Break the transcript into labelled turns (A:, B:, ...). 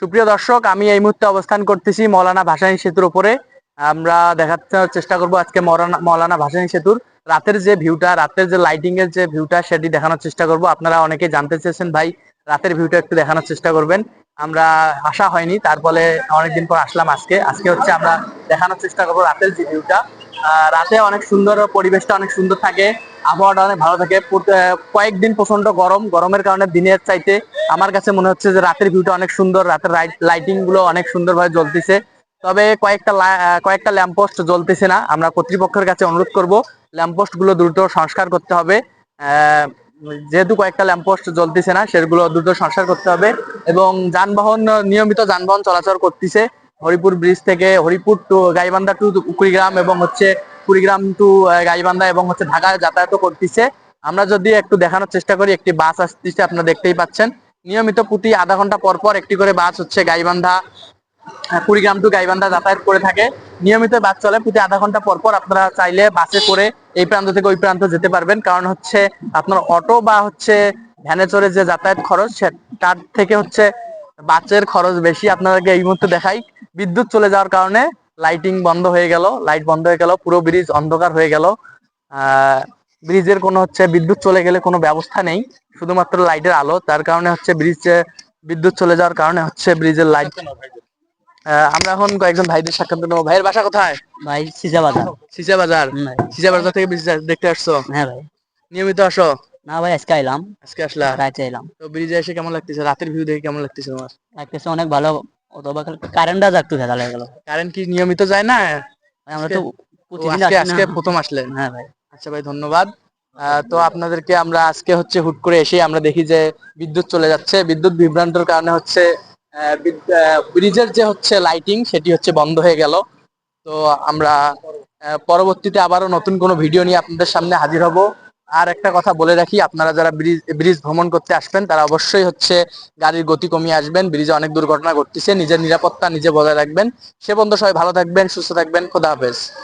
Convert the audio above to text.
A: সুপ্রিয় দর্শক, আমি এই মুহূর্তে অবস্থান করতেছি মৌলানা ভাসানী সেতুর উপরে আমরা দেখার চেষ্টা করব আজকে মৌলানা মৌলানা ভাসানী সেতুর। রাতের যে ভিউটা, রাতের যে লাইটিং এর যে ভিউটা, সেটি দেখানোর চেষ্টা করব। আপনারা অনেকে জানতে চেয়েছেন, ভাই, রাতের ভিউটা একটু দেখানোর চেষ্টা করবেন। আমরা আসা হয়নি, তারপরে অনেকদিন পর আসলাম আজকে। আজকে হচ্ছে আমরা দেখানোর চেষ্টা করব রাতের যে ভিউটা রাতে অনেক সুন্দর পরিবেশটা অনেক সুন্দর থাকে। আবহাওয়াটা অনেক ভালো থাকে। কয়েকদিন প্রচণ্ড গরম। গরমের কারণে দিনের চাইতে আমার কাছে মনে হচ্ছে যে রাতের ভিউটা অনেক সুন্দর। রাতের লাইটিংগুলো অনেক সুন্দরভাবে জ্বলতেছে। তবে কয়েকটা কয়েকটা ল্যাম্পপোস্ট জ্বলতেছে না। আমরা কর্তৃপক্ষের কাছে অনুরোধ করব ল্যাম্পপোস্টগুলো দ্রুত সংস্কার করতে হবে। যেহেতু কয়েকটা ল্যাম্পপোস্ট জ্বলতেছে না, সেগুলো দ্রুত সংস্কার করতে হবে। এবং যানবাহন, নিয়মিত যানবাহন চলাচল করতেছে। হরিপুর ব্রিজ থেকে হরিপুর টু গাইবান্ধা টু কুড়িগ্রাম এবং হচ্ছে কুড়িগ্রাম টু গাইবান্ধা এবং হচ্ছে ঢাকা যাতায়াত করতেছে। আমরা যদি একটু দেখানোর চেষ্টা করি, একটি বাস আসতেছে, আপনারা দেখতেই পাচ্ছেন। নিয়মিত প্রতি আধা ঘণ্টা পর পর একটি করে বাস হচ্ছে গাইবান্ধা কুড়িগ্রাম টু গাইবান্ধা যাতায়াত করে থাকে। নিয়মিত বাস চলে, প্রতি আধা ঘণ্টা পর পর আপনারা চাইলে বাসে করে এই প্রান্ত থেকে ওই প্রান্ত যেতে পারবেন। কারণ হচ্ছে আপনার অটো বা হচ্ছে ভ্যানে চড়ে যে যাতায়াত খরচ তার থেকে হচ্ছে বাসের খরচ বেশি আপনাদেরকে এই মুহূর্তে দেখাই। বিদ্যুৎ চলে যাওয়ার কারণে লাইটিং বন্ধ হয়ে গেল লাইট বন্ধ হয়ে গেল পুরো ব্রিজ অন্ধকার হয়ে গেল। ব্রিজের কোনো হচ্ছে বিদ্যুৎ চলে গেলে কোনো ব্যবস্থা নেই শুধুমাত্র লাইটের আলো। তার কারণে হচ্ছে ব্রিজে বিদ্যুৎ চলে যাওয়ার কারণে হচ্ছে ব্রিজের লাইট আমরা এখন কয়েকজন ভাইদের সাক্ষাৎ নেব। ভাইয়ের বাসা কোথায়?
B: ভাই সিজা বাজার।
A: সিসা বাজার। সিসা বাজার থেকে ব্রিজ দেখতে আসছো?
B: হ্যাঁ ভাই।
A: নিয়মিত আসো।
B: না ভাই আজকে আইলাম।
A: আজকে আসলা?
B: রাতে এলাম
A: তো ব্রিজে এসে কেমন লাগতেছে? রাতের ভিউ দেখে কেমন লাগতেছে তোমার?
B: লাগতেছে অনেক ভালো। অথবা কারেন্টটা যা একটু ভেজা লেগে গেল।
A: কারেন্ট কি নিয়মিত যায় না?
B: ভাই আমরা তো প্রতিদিন
A: আজকে প্রথম আসলেন।
B: হ্যাঁ ভাই।
A: আচ্ছা ভাই ধন্যবাদ। তো আপনাদেরকে আমরা আজকে হচ্ছে হুট করে এসে আমরা দেখি যে বিদ্যুৎ চলে যাচ্ছে। বিদ্যুৎ বিভ্রান্তর কারণে হচ্ছে ব্রিজের যে হচ্ছে লাইটিং সেটি হচ্ছে বন্ধ হয়ে গেল। তো আমরা পরবর্তীতে আবারও নতুন কোনো ভিডিও নিয়ে আপনাদের সামনে হাজির হব। আর একটা কথা বলে রাখি, আপনারা যারা ব্রিজ ব্রিজ ভ্রমণ করতে আসবেন, তারা অবশ্যই হচ্ছে গাড়ির গতি কমিয়ে আসবেন, ব্রিজে অনেক দুর্ঘটনা ঘটতেছে, নিজের নিরাপত্তা নিজে বজায় রাখবেন। সে বন্ধু সবাই ভালো থাকবেন, সুস্থ থাকবেন, খোদা হাফেজ।